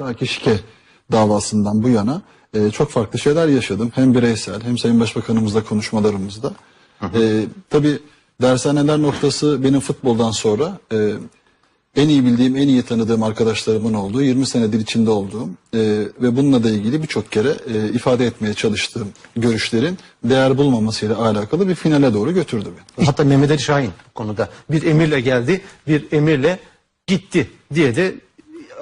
Belki şike davasından bu yana e, çok farklı şeyler yaşadım. Hem bireysel hem Sayın Başbakanımızla konuşmalarımızda. E, tabii dershaneler noktası benim futboldan sonra e, en iyi bildiğim, en iyi tanıdığım arkadaşlarımın olduğu, 20 senedir içinde olduğum e, ve bununla da ilgili birçok kere e, ifade etmeye çalıştığım görüşlerin değer bulmamasıyla alakalı bir finale doğru götürdü beni. Hatta Mehmet Ali Şahin konuda bir emirle geldi, bir emirle gitti diye de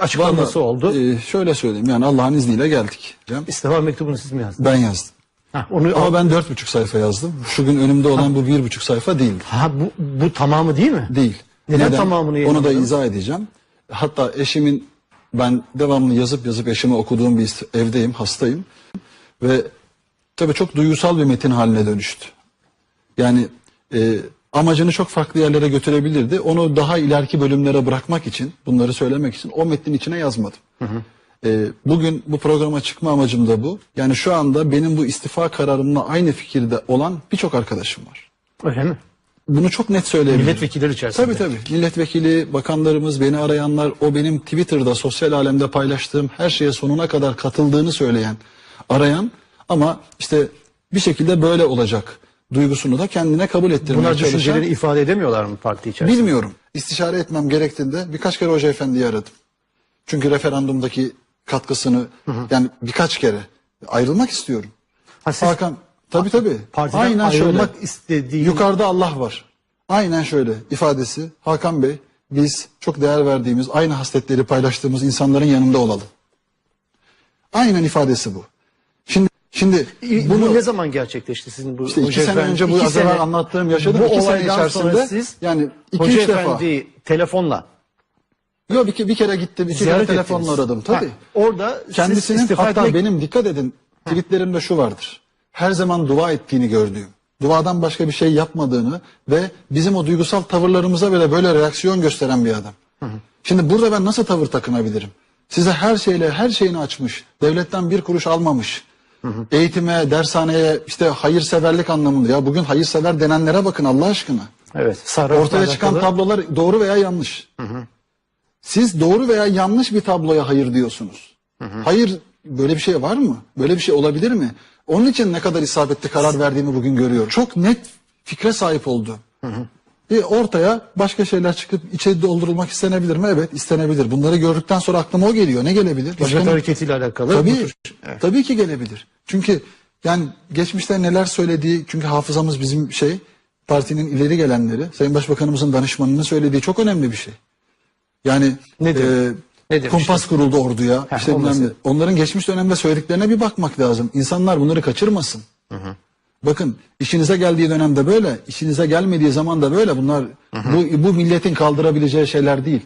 açıklaması oldu. E, şöyle söyleyeyim yani Allah'ın izniyle geldik. İstifa mektubunu siz mi yazdınız? Ben yazdım. Ha, onu Ama ben dört buçuk sayfa yazdım. Şu gün önümde olan bu bir buçuk sayfa değildi. ha, bu, bu tamamı değil mi? Değil. Neden tamamını Onu da izah edeceğim. Hatta eşimin ben devamlı yazıp yazıp eşime okuduğum bir evdeyim, hastayım. Ve tabii çok duygusal bir metin haline dönüştü. Yani e, amacını çok farklı yerlere götürebilirdi. Onu daha ileriki bölümlere bırakmak için, bunları söylemek için o metnin içine yazmadım. E, bugün bu programa çıkma amacım da bu. Yani şu anda benim bu istifa kararımla aynı fikirde olan birçok arkadaşım var. Öyle mi? Bunu çok net söyleyebilirim. Milletvekilleri içerisinde. Tabii tabii. Milletvekili, bakanlarımız, beni arayanlar, o benim Twitter'da, sosyal alemde paylaştığım her şeye sonuna kadar katıldığını söyleyen, arayan ama işte bir şekilde böyle olacak duygusunu da kendine kabul ettirmeye Bunlar çalışan. düşüncelerini ifade edemiyorlar mı parti içerisinde? Bilmiyorum. İstişare etmem gerektiğinde birkaç kere Hoca Efendi'yi aradım. Çünkü referandumdaki katkısını yani birkaç kere ayrılmak istiyorum. Ha, siz Hakan tabii. partiden Aynen şöyle. ayrılmak istediği... Yukarıda Allah var. Aynen şöyle ifadesi. Hakan Bey biz çok değer verdiğimiz, aynı hasletleri paylaştığımız insanların yanında olalım. Aynen ifadesi bu. Şimdi şimdi bunu ne zaman gerçekleşti sizin bu işte iki sene Efendi- önce bu iki az evvel anlattığım yaşadığım bu iki sene olaydan sonra içerisinde siz yani iki Hoca üç defa. Efendi'yi telefonla Yok bir, ke- bir kere gittim, iki kere ziyaret telefonla ettiniz. aradım tabii. Ha, orada siz Kendisinin istifa hatta etmek- benim dikkat edin tweetlerimde şu vardır. Her zaman dua ettiğini gördüğüm, duadan başka bir şey yapmadığını ve bizim o duygusal tavırlarımıza bile böyle reaksiyon gösteren bir adam. Şimdi burada ben nasıl tavır takınabilirim? Size her şeyle her şeyini açmış, devletten bir kuruş almamış. Eğitime, dershaneye, işte hayırseverlik anlamında. Ya bugün hayırsever denenlere bakın Allah aşkına. Evet. Ortaya çıkan alakalı- tablolar doğru veya yanlış. Siz doğru veya yanlış bir tabloya hayır diyorsunuz. Hayır böyle bir şey var mı? Böyle bir şey olabilir mi? Onun için ne kadar isabetli karar verdiğimi bugün görüyorum. Çok net fikre sahip oldu. E ortaya başka şeyler çıkıp içe doldurulmak istenebilir mi? Evet istenebilir. Bunları gördükten sonra aklıma o geliyor. Ne gelebilir? Başka Hizmet hareketiyle alakalı. Tabii, tür- tabii ki gelebilir. Çünkü yani geçmişte neler söylediği, çünkü hafızamız bizim şey, partinin ileri gelenleri, Sayın Başbakanımızın danışmanının söylediği çok önemli bir şey. Yani Nedir? e, Ne kumpas kuruldu orduya. Heh, işte. Onların geçmiş dönemde söylediklerine bir bakmak lazım. İnsanlar bunları kaçırmasın. Bakın işinize geldiği dönemde böyle, işinize gelmediği zaman da böyle. Bunlar bu bu milletin kaldırabileceği şeyler değil.